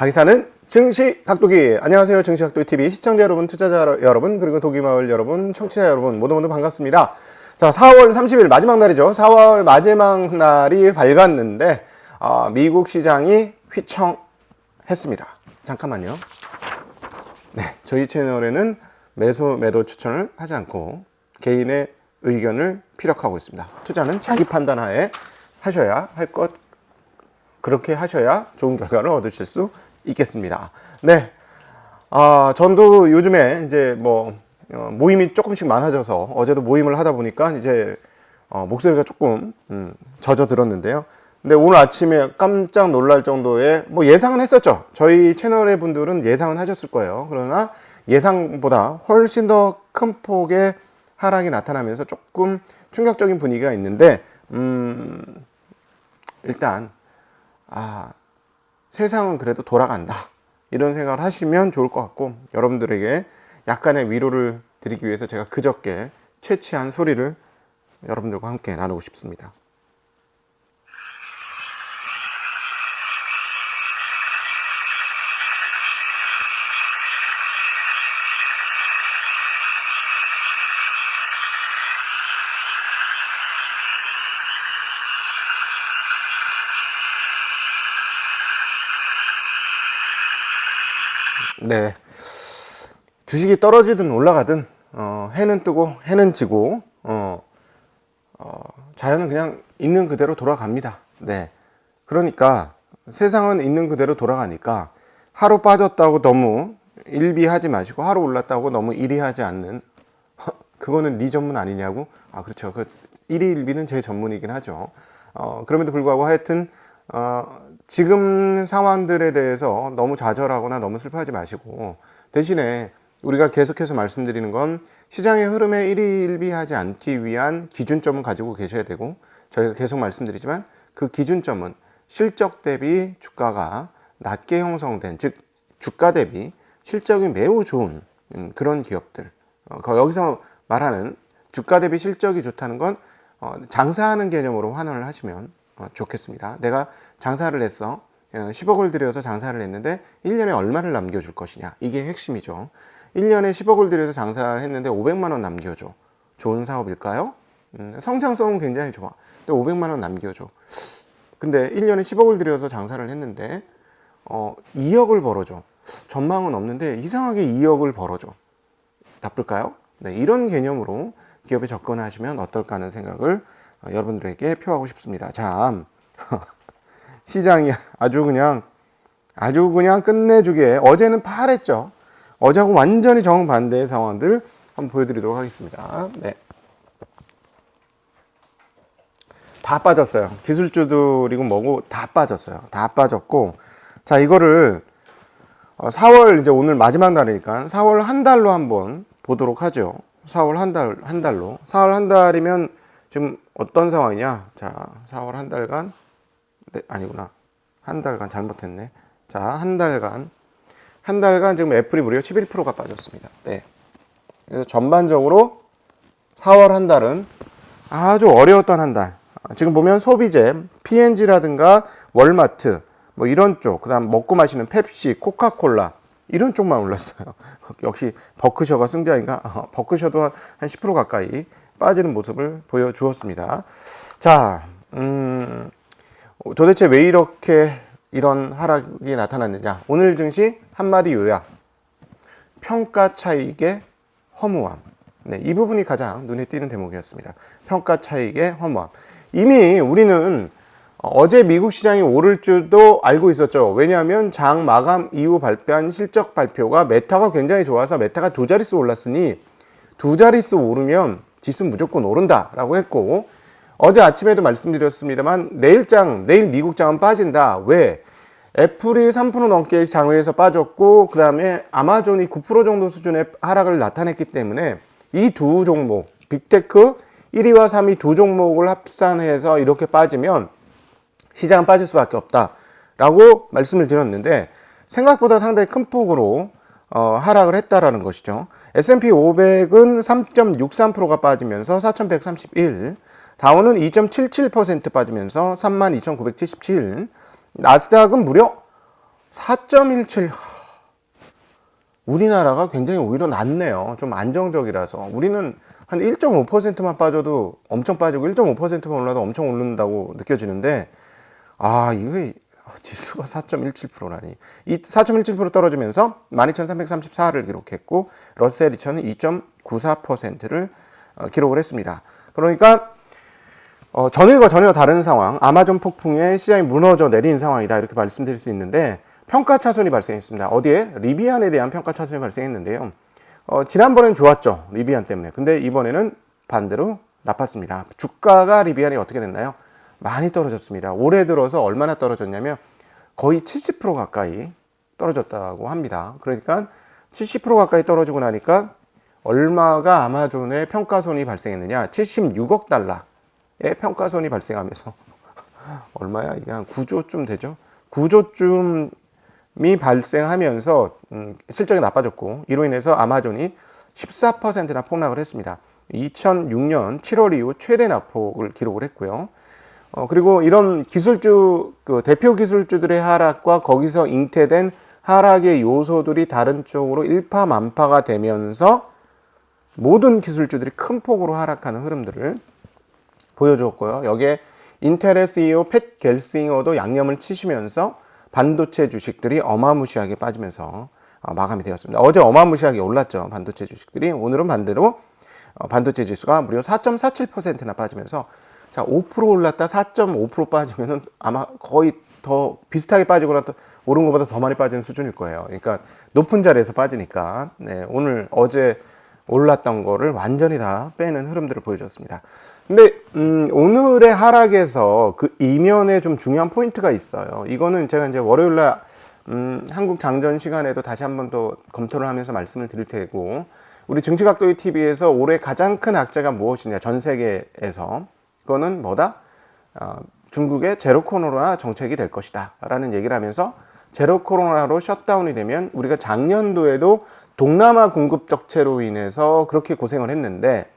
강의사는 증시 각도기. 안녕하세요. 증시 각도기 TV 시청자 여러분 투자자 여러분 그리고 도기마을 여러분 청취자 여러분 모두 모두 반갑습니다. 자 4월 30일 마지막 날이죠. 4월 마지막 날이 밝았는데 아, 미국 시장이 휘청했습니다. 잠깐만요. 네 저희 채널에는 매수 매도 추천을 하지 않고 개인의 의견을 피력하고 있습니다. 투자는 자기 판단하에 하셔야 할 것 그렇게 하셔야 좋은 결과를 얻으실 수 있겠습니다. 네. 아, 전도 요즘에 이제 뭐, 어, 모임이 조금씩 많아져서 어제도 모임을 하다 보니까 이제 어, 목소리가 조금 음, 젖어 들었는데요. 근데 오늘 아침에 깜짝 놀랄 정도의 뭐 예상은 했었죠. 저희 채널의 분들은 예상은 하셨을 거예요. 그러나 예상보다 훨씬 더 큰 폭의 하락이 나타나면서 조금 충격적인 분위기가 있는데, 음, 일단 아, 세상은 그래도 돌아간다. 이런 생각을 하시면 좋을 것 같고, 여러분들에게 약간의 위로를 드리기 위해서 제가 그저께 채취한 소리를 여러분들과 함께 나누고 싶습니다. 네. 주식이 떨어지든 올라가든 어, 해는 뜨고 해는 지고 어, 어, 자연은 그냥 있는 그대로 돌아갑니다. 네. 그러니까 세상은 있는 그대로 돌아가니까 하루 빠졌다고 너무 일비하지 마시고 하루 올랐다고 너무 일희하지 않는 그거는 네 전문 아니냐고 아 그렇죠 그 일희 일비는 제 전문이긴 하죠 어, 그럼에도 불구하고 하여튼 어, 지금 상황들에 대해서 너무 좌절하거나 너무 슬퍼하지 마시고 대신에 우리가 계속해서 말씀드리는 건 시장의 흐름에 일희일비하지 않기 위한 기준점을 가지고 계셔야 되고 저희가 계속 말씀드리지만 그 기준점은 실적 대비 주가가 낮게 형성된 즉 주가 대비 실적이 매우 좋은 음, 그런 기업들 어, 거- 여기서 말하는 주가 대비 실적이 좋다는 건 어, 장사하는 개념으로 환원을 하시면 어, 좋겠습니다. 내가 장사를 했어. 어, 10억을 들여서 장사를 했는데 1년에 얼마를 남겨줄 것이냐. 이게 핵심이죠. 1년에 10억을 들여서 장사를 했는데 500만 원 남겨줘. 좋은 사업일까요? 음, 성장성은 굉장히 좋아. 근데 500만 원 남겨줘. 근데 1년에 10억을 들여서 장사를 했는데 어, 2억을 벌어줘. 전망은 없는데 이상하게 2억을 벌어줘. 나쁠까요? 네, 이런 개념으로 기업에 접근하시면 어떨까 하는 생각을 어, 여러분들에게 표하고 싶습니다. 자, 시장이 아주 그냥 아주 그냥 끝내주게 어제는 파랬죠. 어제하고 완전히 정반대의 상황들 한번 보여드리도록 하겠습니다. 네. 다 빠졌어요. 기술주들이고 뭐고 다 빠졌어요. 다 빠졌고 자 이거를 어, 4월 이제 오늘 마지막 날이니까 4월 한 달로 한번 보도록 하죠. 4월 한 달 한 달로 4월 한 달이면 지금 어떤 상황이냐? 자 4월 한 달간 네, 아니구나 한 달간 잘못했네. 자 한 달간 한 달간 지금 애플이 무려 11%가 빠졌습니다. 네. 그래서 전반적으로 4월 한 달은 아주 어려웠던 한 달. 아, 지금 보면 소비재, P&G라든가 월마트, 뭐 이런 쪽, 그 다음 먹고 마시는 펩시, 코카콜라 이런 쪽만 올랐어요. 역시 버크셔가 승자인가? 어, 버크셔도 한- 한10% 가까이 빠지는 모습을 보여주었습니다. 자, 음, 도대체 왜 이렇게 이런 하락이 나타났느냐? 오늘 증시 한마디 요약. 평가 차익의 허무함. 네, 이 부분이 가장 눈에 띄는 대목이었습니다. 평가 차익의 허무함. 이미 우리는 어제 미국 시장이 오를 줄도 알고 있었죠. 왜냐하면 장 마감 이후 발표한 실적 발표가 메타가 굉장히 좋아서 메타가 두 자릿수 올랐으니 두 자릿수 오르면 지수 무조건 오른다 라고 했고 어제 아침에도 말씀드렸습니다만 내일장 내일 미국 장은 빠진다. 왜? 애플이 3% 넘게 장외에서 빠졌고 그 다음에 아마존이 9% 정도 수준의 하락을 나타냈기 때문에 이 두 종목 빅테크 1위와 3위 두 종목을 합산해서 이렇게 빠지면 시장은 빠질 수밖에 없다 라고 말씀을 드렸는데 생각보다 상당히 큰 폭으로 어, 하락을 했다라는 것이죠. S&P 500은 3.63%가 빠지면서 4,131, 다우는 2.77% 빠지면서 32,977, 나스닥은 무려 4.17 우리나라가 굉장히 오히려 낫네요. 좀 안정적이라서 우리는 한 1.5%만 빠져도 엄청 빠지고 1.5%만 올라도 엄청 오른다고 느껴지는데 아 이거 지수가 4.17%라니 이 4.17% 떨어지면서 12,334를 기록했고 러셀 2000은 2.94%를 어, 기록을 했습니다. 그러니까 어, 전일과 전혀 다른 상황, 아마존 폭풍에 시장이 무너져 내린 상황이다 이렇게 말씀드릴 수 있는데 평가 차손이 발생했습니다. 어디에? 리비안에 대한 평가 차손이 발생했는데요. 어, 지난번엔 좋았죠. 리비안 때문에. 근데 이번에는 반대로 나빴습니다. 주가가 리비안이 어떻게 됐나요? 많이 떨어졌습니다. 올해 들어서 얼마나 떨어졌냐면 거의 70% 가까이 떨어졌다고 합니다. 그러니까 70% 가까이 떨어지고 나니까 얼마가 아마존의 평가손이 발생했느냐? 76억 달러의 평가손이 발생하면서 얼마야? 이게 한 9조쯤 되죠? 9조쯤이 발생하면서 음, 실적이 나빠졌고 이로 인해서 아마존이 14%나 폭락을 했습니다. 2006년 7월 이후 최대 낙폭을 기록을 했고요. 어, 그리고 이런 기술주, 그 대표 기술주들의 하락과 거기서 잉태된 하락의 요소들이 다른 쪽으로 일파만파가 되면서 모든 기술주들이 큰 폭으로 하락하는 흐름들을 보여줬고요. 여기에 인텔의 CEO 팻 겔싱어도 양념을 치시면서 반도체 주식들이 어마무시하게 빠지면서 어, 마감이 되었습니다. 어제 어마무시하게 올랐죠. 반도체 주식들이. 오늘은 반대로 어, 반도체 지수가 무려 4.47%나 빠지면서 자, 5% 올랐다 4.5% 빠지면은 아마 거의 더 비슷하게 빠지거나 또 오른 것보다 더 많이 빠지는 수준일 거예요. 그러니까 높은 자리에서 빠지니까 네, 오늘 어제 올랐던 거를 완전히 다 빼는 흐름들을 보여줬습니다. 근데 음, 오늘의 하락에서 그 이면에 좀 중요한 포인트가 있어요. 이거는 제가 이제 월요일 날 음, 한국 장전 시간에도 다시 한번 더 검토를 하면서 말씀을 드릴 테고 우리 증시각도의 TV에서 올해 가장 큰 악재가 무엇이냐 전 세계에서 그거는 뭐다? 어, 중국의 제로 코로나 정책이 될 것이다 라는 얘기를 하면서 제로 코로나로 셧다운이 되면 우리가 작년도에도 동남아 공급 적체로 인해서 그렇게 고생을 했는데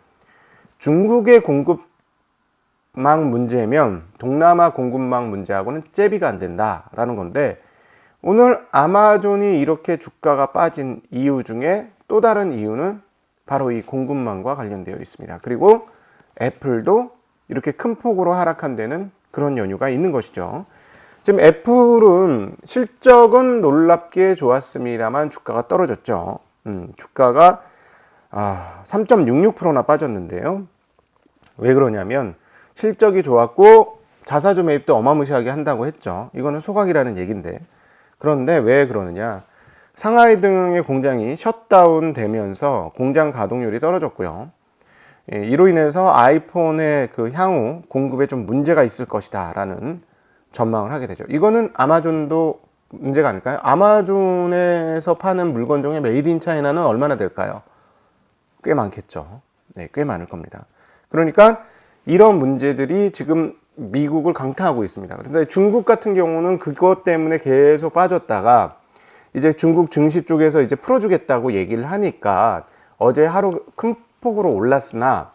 중국의 공급망 문제면 동남아 공급망 문제하고는 잽이가 안 된다라는 건데 오늘 아마존이 이렇게 주가가 빠진 이유 중에 또 다른 이유는 바로 이 공급망과 관련되어 있습니다. 그리고 애플도 이렇게 큰 폭으로 하락한 데는 그런 연유가 있는 것이죠. 지금 애플은 실적은 놀랍게 좋았습니다만 주가가 떨어졌죠. 음, 주가가 아, 3.66%나 빠졌는데요. 왜 그러냐면 실적이 좋았고 자사주 매입도 어마무시하게 한다고 했죠. 이거는 소각이라는 얘기인데 그런데 왜 그러느냐? 상하이 등의 공장이 셧다운 되면서 공장 가동률이 떨어졌고요. 예, 이로 인해서 아이폰의 그 향후 공급에 좀 문제가 있을 것이다 라는 전망을 하게 되죠. 이거는 아마존도 문제가 아닐까요? 아마존에서 파는 물건 중에 메이드 인 차이나는 얼마나 될까요? 꽤 많겠죠. 네, 꽤 많을 겁니다. 그러니까 이런 문제들이 지금 미국을 강타하고 있습니다. 그런데 중국 같은 경우는 그것 때문에 계속 빠졌다가 이제 중국 증시 쪽에서 이제 풀어주겠다고 얘기를 하니까 어제 하루 큰 폭으로 올랐으나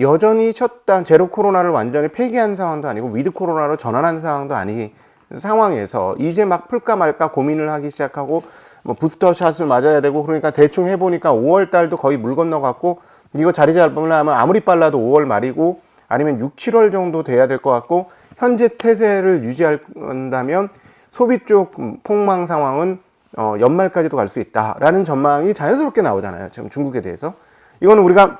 여전히 첫단 제로 코로나를 완전히 폐기한 상황도 아니고 위드 코로나로 전환한 상황도 아니 상황에서 이제 막 풀까 말까 고민을 하기 시작하고 뭐 부스터 샷을 맞아야 되고 그러니까 대충 해보니까 5월 달도 거의 물 건너갔고 이거 자리 잡으려면 아무리 빨라도 5월 말이고 아니면 6, 7월 정도 돼야 될 것 같고 현재 태세를 유지한다면 소비 쪽 폭망 상황은 어, 연말까지도 갈 수 있다라는 전망이 자연스럽게 나오잖아요. 지금 중국에 대해서 이거는 우리가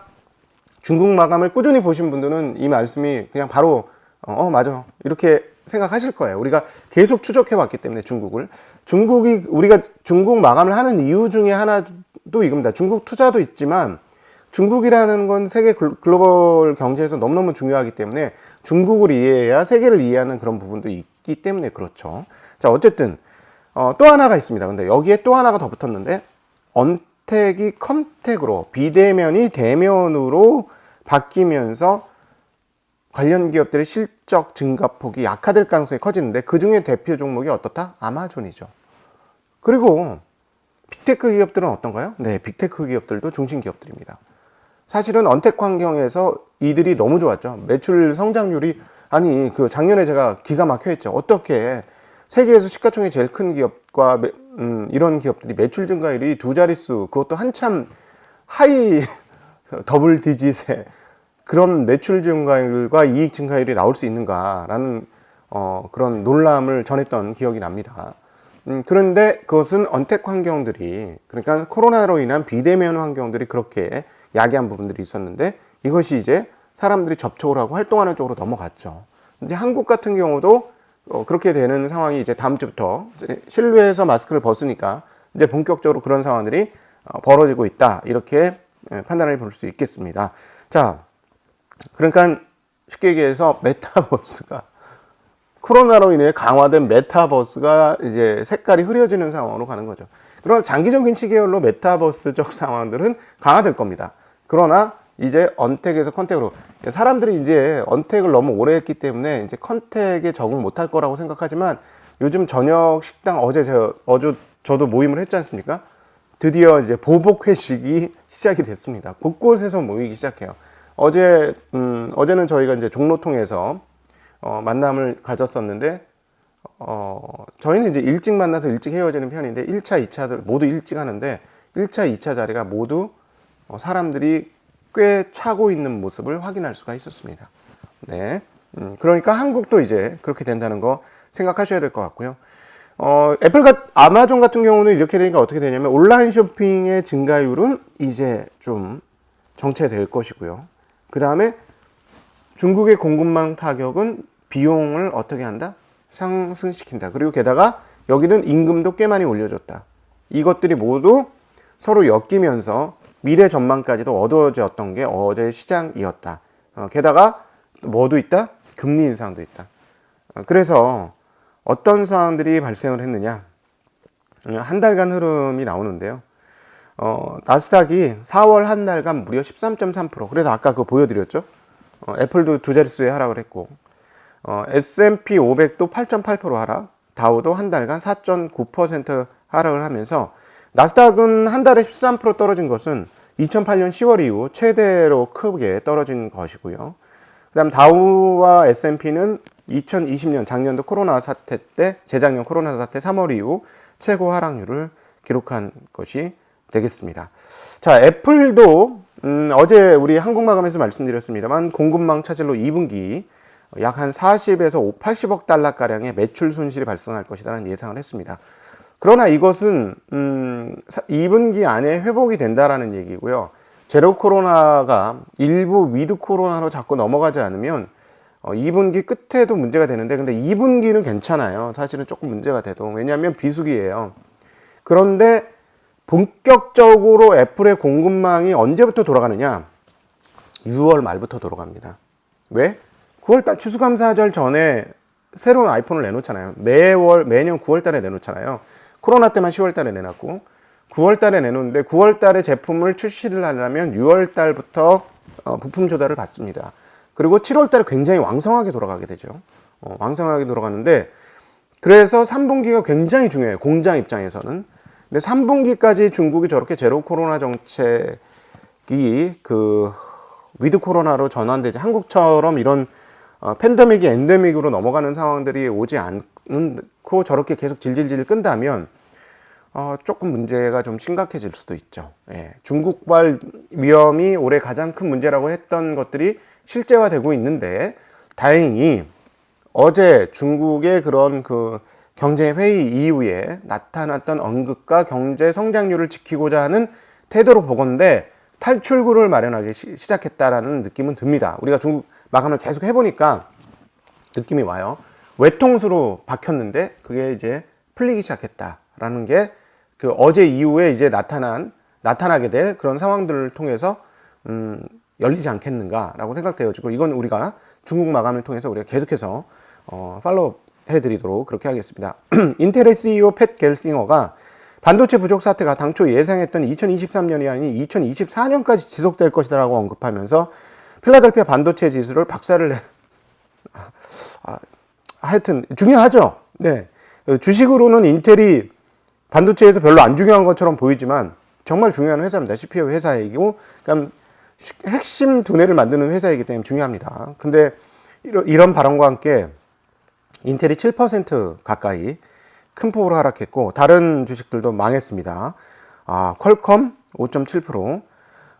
중국 마감을 꾸준히 보신 분들은 이 말씀이 그냥 바로 어, 어 맞아 이렇게 생각하실 거예요. 우리가 계속 추적해 왔기 때문에 중국을 중국이 우리가 중국 마감을 하는 이유 중에 하나도 이겁니다. 중국 투자도 있지만 중국이라는 건 세계 글로벌 경제에서 너무너무 중요하기 때문에 중국을 이해해야 세계를 이해하는 그런 부분도 있기 때문에 그렇죠. 자, 어쨌든 어, 또 하나가 있습니다. 근데 여기에 또 하나가 더 붙었는데 언택이 컨택으로 비대면이 대면으로 바뀌면서 관련 기업들의 실적 증가폭이 약화될 가능성이 커지는데 그 중에 대표 종목이 어떻다? 아마존이죠. 그리고 빅테크 기업들은 어떤가요? 네, 빅테크 기업들도 중심 기업들입니다. 사실은 언택 환경에서 이들이 너무 좋았죠. 매출 성장률이 아니 그 작년에 제가 기가 막혀 했죠. 어떻게 세계에서 시가총액 제일 큰 기업 과 매- 음, 이런 기업들이 매출 증가율이 두 자릿수 그것도 한참 하이 더블 디짓의 그런 매출 증가율과 이익 증가율이 나올 수 있는가라는 어, 그런 놀람을 전했던 기억이 납니다. 음, 그런데 그것은 언택 환경들이 그러니까 코로나로 인한 비대면 환경들이 그렇게 야기한 부분들이 있었는데 이것이 이제 사람들이 접촉을 하고 활동하는 쪽으로 넘어갔죠. 이제 한국 같은 경우도 어, 그렇게 되는 상황이 이제 다음 주부터 이제 실외에서 마스크를 벗으니까 이제 본격적으로 그런 상황들이 어, 벌어지고 있다 이렇게 예, 판단을 볼 수 있겠습니다. 자, 그러니까 쉽게 얘기해서 메타버스가 코로나로 인해 강화된 메타버스가 이제 색깔이 흐려지는 상황으로 가는 거죠. 그러나 장기적인 시계열로 메타버스적 상황들은 강화될 겁니다. 그러나 이제 언택에서 컨택으로 사람들이 이제 언택을 너무 오래 했기 때문에 이제 컨택에 적응 못할 거라고 생각하지만 요즘 저녁 식당 어제 저 어제 저도 모임을 했지 않습니까? 드디어 이제 보복 회식이 시작이 됐습니다. 곳곳에서 모이기 시작해요. 어제 음, 어제는 저희가 이제 종로통에서 어, 만남을 가졌었는데 어, 저희는 이제 일찍 만나서 일찍 헤어지는 편인데 1차, 2차들 모두 일찍 하는데 1차, 2차 자리가 모두 어, 사람들이 꽤 차고 있는 모습을 확인할 수가 있었습니다. 네. 음, 그러니까 한국도 이제 그렇게 된다는 거 생각하셔야 될 것 같고요. 어, 애플 같, 아마존 같은 경우는 이렇게 되니까 어떻게 되냐면 온라인 쇼핑의 증가율은 이제 좀 정체될 것이고요. 그 다음에 중국의 공급망 타격은 비용을 어떻게 한다? 상승시킨다. 그리고 게다가 여기는 임금도 꽤 많이 올려줬다. 이것들이 모두 서로 엮이면서 미래 전망까지도 어두워졌던 게 어제 시장이었다. 어, 게다가 뭐도 있다? 금리 인상도 있다. 어, 그래서 어떤 사항들이 발생을 했느냐? 어, 한 달간 흐름이 나오는데요. 어, 나스닥이 4월 한 달간 무려 13.3%. 그래서 아까 그거 보여드렸죠? 어, 애플도 두 자릿수에 하락을 했고, 어, S&P 500도 8.8% 하락, 다우도 한 달간 4.9% 하락을 하면서 나스닥은 한 달에 13% 떨어진 것은 2008년 10월 이후 최대로 크게 떨어진 것이고요. 그다음 다우와 S&P는 2020년 작년도 코로나 사태 때 재작년 코로나 사태 3월 이후 최고 하락률을 기록한 것이 되겠습니다. 자, 애플도 음, 어제 우리 한국 마감에서 말씀드렸습니다만 공급망 차질로 2분기 약 한 40에서 5, 80억 달러 가량의 매출 손실이 발생할 것이라는 예상을 했습니다. 그러나 이것은 음, 2분기 안에 회복이 된다라는 얘기고요. 제로 코로나가 일부 위드 코로나로 자꾸 넘어가지 않으면 어, 2분기 끝에도 문제가 되는데 근데 2분기는 괜찮아요. 사실은 조금 문제가 돼도 왜냐하면 비수기예요. 그런데 본격적으로 애플의 공급망이 언제부터 돌아가느냐? 6월 말부터 돌아갑니다. 왜? 9월달 추수감사절 전에 새로운 아이폰을 내놓잖아요. 매월 매년 9월달에 내놓잖아요. 코로나 때만 10월 달에 내놨고 9월 달에 내놓는데 9월 달에 제품을 출시를 하려면 6월 달부터 어, 부품 조달을 받습니다. 그리고 7월 달에 굉장히 왕성하게 돌아가게 되죠. 어, 왕성하게 돌아가는데 그래서 3분기가 굉장히 중요해요. 공장 입장에서는. 근데 3분기까지 중국이 저렇게 제로 코로나 정책이 그 위드 코로나로 전환되지 한국처럼 이런 어, 팬데믹이 엔데믹으로 넘어가는 상황들이 오지 않 고 저렇게 계속 질질질 끈다면 어, 조금 문제가 좀 심각해질 수도 있죠. 예, 중국발 위험이 올해 가장 큰 문제라고 했던 것들이 실제화되고 있는데 다행히 어제 중국의 그런 그 경제 회의 이후에 나타났던 언급과 경제 성장률을 지키고자 하는 태도로 보건데 탈출구를 마련하기 시, 시작했다라는 느낌은 듭니다. 우리가 중국 마감을 계속 해보니까 느낌이 와요. 외통수로 박혔는데 그게 이제 풀리기 시작했다라는 게 그 어제 이후에 이제 나타난 나타나게 될 그런 상황들을 통해서 음, 열리지 않겠는가라고 생각되어지고 이건 우리가 중국 마감을 통해서 우리가 계속해서 어, 팔로우 해드리도록 그렇게 하겠습니다. 인텔의 CEO 팻 겔싱어가 반도체 부족 사태가 당초 예상했던 2023년이 아닌 2024년까지 지속될 것이라고 언급하면서 필라델피아 반도체 지수를 박살을 내. 아, 아, 하여튼 중요하죠. 네, 주식으로는 인텔이 반도체에서 별로 안 중요한 것처럼 보이지만 정말 중요한 회사입니다. CPU 회사이고, 그러니까 핵심 두뇌를 만드는 회사이기 때문에 중요합니다. 근데 이런, 발언과 함께 인텔이 7% 가까이 큰 폭으로 하락했고 다른 주식들도 망했습니다. 아, 퀄컴 5.7%,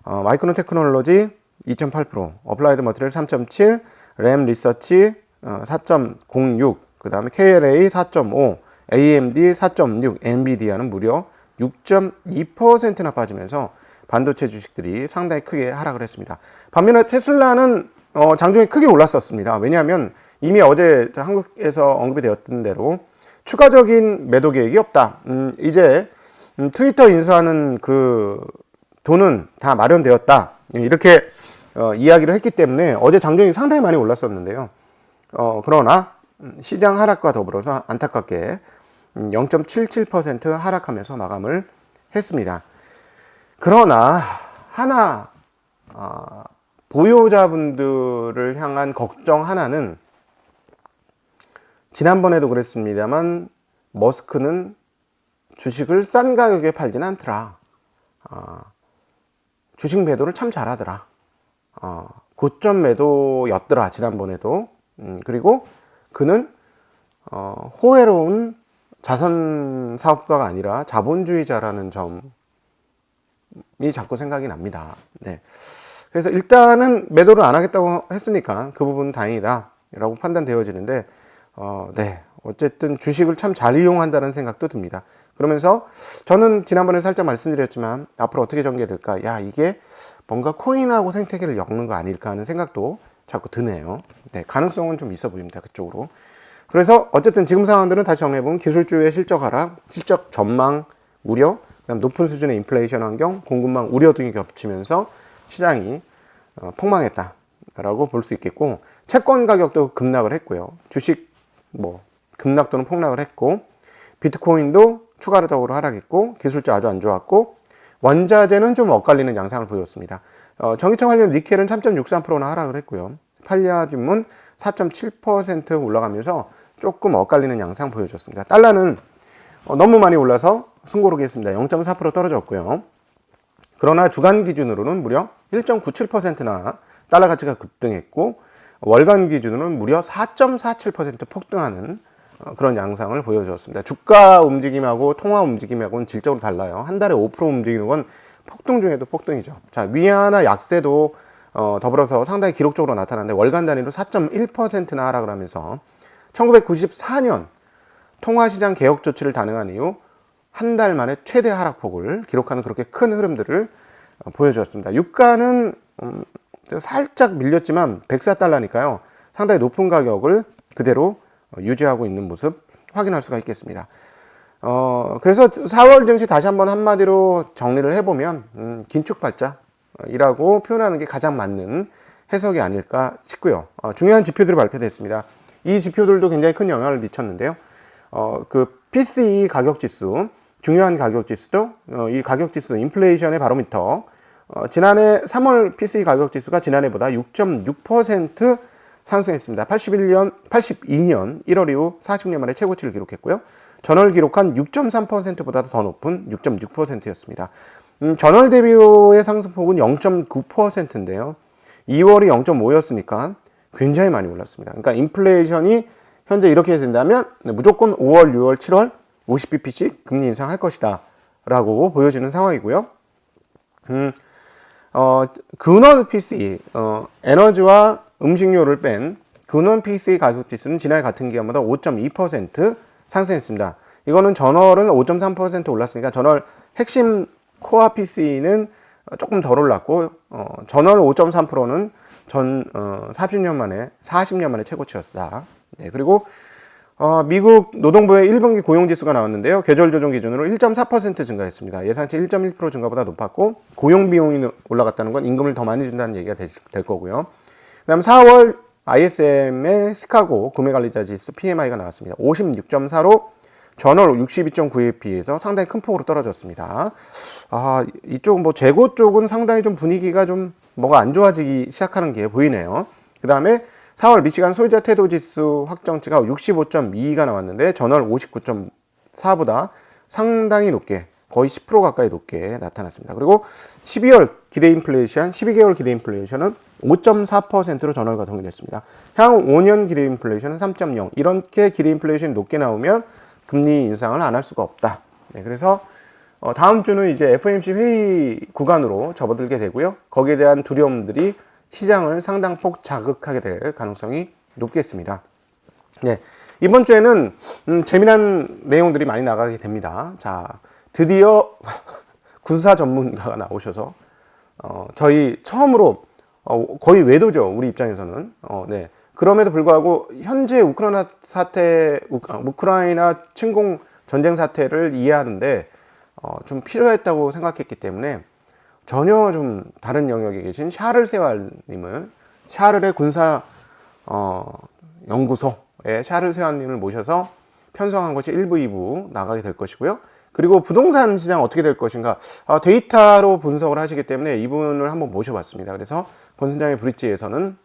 어, 마이크론 테크놀로지 2.8%, 어플라이드 머티리얼 3.7, 램 리서치 어, 4.06, 그 다음에 KLA 4.5, AMD 4.6, 엔비디아는 무려 6.2%나 빠지면서 반도체 주식들이 상당히 크게 하락을 했습니다. 반면에 테슬라는 어, 장중에 크게 올랐었습니다. 왜냐하면 이미 어제 한국에서 언급이 되었던 대로 추가적인 매도 계획이 없다. 음, 이제 음, 트위터 인수하는 그 돈은 다 마련되었다. 이렇게 어, 이야기를 했기 때문에 어제 장중이 상당히 많이 올랐었는데요. 어, 그러나 음, 시장 하락과 더불어서 안타깝게 음, 0.77% 하락하면서 마감을 했습니다. 그러나 하나 어, 보유자분들을 향한 걱정 하나는 지난번에도 그랬습니다만 머스크는 주식을 싼 가격에 팔지는 않더라. 어, 주식 매도를 참 잘하더라. 어, 고점 매도였더라 지난번에도. 음, 그리고 그는 어, 호혜로운 자선 사업가가 아니라 자본주의자라는 점이 자꾸 생각이 납니다. 네. 그래서 일단은 매도를 안 하겠다고 했으니까 그 부분은 다행이다라고 판단되어지는데, 어, 네. 어쨌든 주식을 참 잘 이용한다는 생각도 듭니다. 그러면서 저는 지난번에 살짝 말씀드렸지만 앞으로 어떻게 전개될까? 야, 이게 뭔가 코인하고 생태계를 엮는 거 아닐까 하는 생각도 자꾸 드네요. 네, 가능성은 좀 있어 보입니다. 그쪽으로. 그래서 어쨌든 지금 상황들은 다시 정리해보면 기술주의 실적 하락, 실적 전망 우려, 그다음 높은 수준의 인플레이션 환경, 공급망 우려 등이 겹치면서 시장이 어, 폭망했다라고 볼 수 있겠고 채권 가격도 급락을 했고요. 주식 뭐 급락 또는 폭락을 했고 비트코인도 추가적으로 하락했고 기술주 아주 안 좋았고 원자재는 좀 엇갈리는 양상을 보였습니다. 어, 전기차 관련 니켈은 3.63%나 하락을 했고요. 팔리아듐은 4.7% 올라가면서 조금 엇갈리는 양상 보여줬습니다. 달러는 어, 너무 많이 올라서 숨고르기 했습니다. 0.4% 떨어졌고요. 그러나 주간 기준으로는 무려 1.97%나 달러 가치가 급등했고 월간 기준으로는 무려 4.47% 폭등하는 어, 그런 양상을 보여주었습니다. 주가 움직임하고 통화 움직임하고는 질적으로 달라요. 한 달에 5% 움직이는 건 폭등 중에도 폭등이죠. 자, 위안화 약세도 어, 더불어서 상당히 기록적으로 나타났는데 월간 단위로 4.1%나 하락을 하면서 1994년 통화시장 개혁 조치를 단행한 이후 한 달 만에 최대 하락폭을 기록하는 그렇게 큰 흐름들을 어, 보여주었습니다. 유가는 음, 살짝 밀렸지만 104달러니까요. 상당히 높은 가격을 그대로 어, 유지하고 있는 모습 확인할 수가 있겠습니다. 어, 그래서 4월 증시 다시 한번 한마디로 정리를 해보면, 음, 긴축발자이라고 표현하는 게 가장 맞는 해석이 아닐까 싶고요. 어, 중요한 지표들이 발표됐습니다. 이 지표들도 굉장히 큰 영향을 미쳤는데요. 어, 그 PCE 가격 지수, 중요한 가격 지수도 어, 이 가격 지수, 인플레이션의 바로미터, 어, 지난해 3월 PCE 가격 지수가 지난해보다 6.6% 상승했습니다. 81년, 82년 1월 이후 40년 만에 최고치를 기록했고요. 전월 기록한 6.3%보다 더 높은 6.6%였습니다. 음, 전월 대비의 상승폭은 0.9%인데요. 2월이 0.5였으니까 굉장히 많이 올랐습니다. 그러니까 인플레이션이 현재 이렇게 된다면 무조건 5월, 6월, 7월 50bp씩 금리 인상할 것이다. 라고 보여지는 상황이고요. 음, 어, 근원 PC, 어, 에너지와 음식료를 뺀 근원 PC 가격 지수는 지난해 같은 기간보다 5.2% 상승했습니다. 이거는 전월은 5.3% 올랐으니까 전월 핵심 코어 PC는 조금 덜 올랐고 어, 전월 5.3%는 전 어, 40년 만에 40년 만에 최고치였다. 네, 그리고 어, 미국 노동부의 1분기 고용지수가 나왔는데요. 계절 조정 기준으로 1.4% 증가했습니다. 예상치 1.1% 증가보다 높았고 고용 비용이 올라갔다는 건 임금을 더 많이 준다는 얘기가 될, 될 거고요. 그다음 4월 ISM의 시카고 구매관리자 지수 PMI가 나왔습니다. 56.4로 전월 62.9에 비해서 상당히 큰 폭으로 떨어졌습니다. 아, 이쪽 뭐 재고 쪽은 상당히 좀 분위기가 좀 뭐가 안 좋아지기 시작하는 게 보이네요. 그 다음에 4월 미시간 소비자 태도 지수 확정치가 65.2가 나왔는데 전월 59.4보다 상당히 높게 거의 10% 가까이 높게 나타났습니다. 그리고 12월 기대 인플레이션, 12개월 기대 인플레이션은 5.4%로 전월과 동일했습니다. 향후 5년 기대 인플레이션은 3.0. 이렇게 기대 인플레이션이 높게 나오면 금리 인상을 안 할 수가 없다. 네, 그래서 어, 다음 주는 이제 FOMC 회의 구간으로 접어들게 되고요. 거기에 대한 두려움들이 시장을 상당폭 자극하게 될 가능성이 높겠습니다. 네. 이번 주에는 음, 재미난 내용들이 많이 나가게 됩니다. 자, 드디어 군사 전문가가 나오셔서 어, 저희 처음으로 어, 거의 외도죠. 우리 입장에서는. 어, 네. 그럼에도 불구하고 현재 우크라이나 사태, 우, 아, 우크라이나 침공 전쟁 사태를 이해하는데 어, 좀 필요했다고 생각했기 때문에 전혀 좀 다른 영역에 계신 샤를 세왈님을 샤를의 군사 어, 연구소에 샤를 세왈님을 모셔서 편성한 것이 1부, 2부 나가게 될 것이고요. 그리고 부동산 시장 어떻게 될 것인가 아, 데이터로 분석을 하시기 때문에 이분을 한번 모셔봤습니다. 그래서 권순장의 브릿지에서는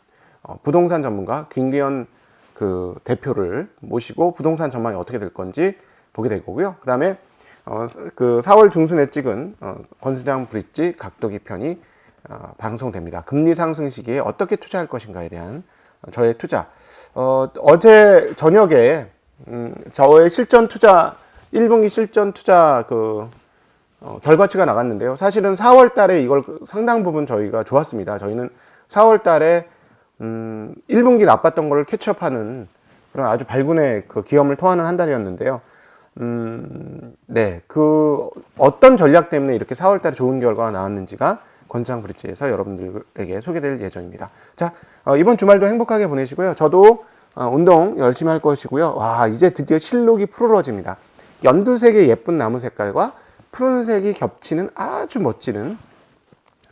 어, 부동산 전문가 김기현 그 대표를 모시고 부동산 전망이 어떻게 될 건지 보게 될 거고요. 그 다음에 어, 그 4월 중순에 찍은 어, 권순장 브릿지 각도기 편이 어, 방송됩니다. 금리 상승 시기에 어떻게 투자할 것인가에 대한 어, 저의 투자. 어, 어제 저녁에 음, 저의 실전 투자 1분기 실전 투자 그 어, 결과치가 나갔는데요. 사실은 4월 달에 이걸 그 상당 부분 저희가 좋았습니다. 저희는 4월 달에 음, 1분기 나빴던 걸 캐치업하는 그런 아주 발군의 그 기염을 토하는 한 달이었는데요. 음, 네. 그 어떤 전략 때문에 이렇게 4월 달에 좋은 결과가 나왔는지가 권장 브릿지에서 여러분들에게 소개될 예정입니다. 자, 어, 이번 주말도 행복하게 보내시고요. 저도 어, 운동 열심히 할 것이고요. 와, 이제 드디어 실록이 푸르러집니다. 연두색의 예쁜 나무 색깔과 푸른색이 겹치는 아주 멋지는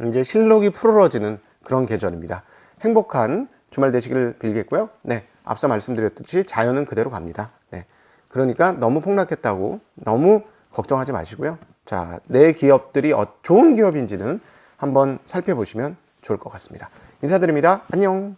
이제 실록이 푸르러지는 그런 계절입니다. 행복한 주말 되시길 빌겠고요. 네, 앞서 말씀드렸듯이 자연은 그대로 갑니다. 네, 그러니까 너무 폭락했다고 너무 걱정하지 마시고요. 자, 내 기업들이 어- 좋은 기업인지는 한번 살펴보시면 좋을 것 같습니다. 인사드립니다. 안녕.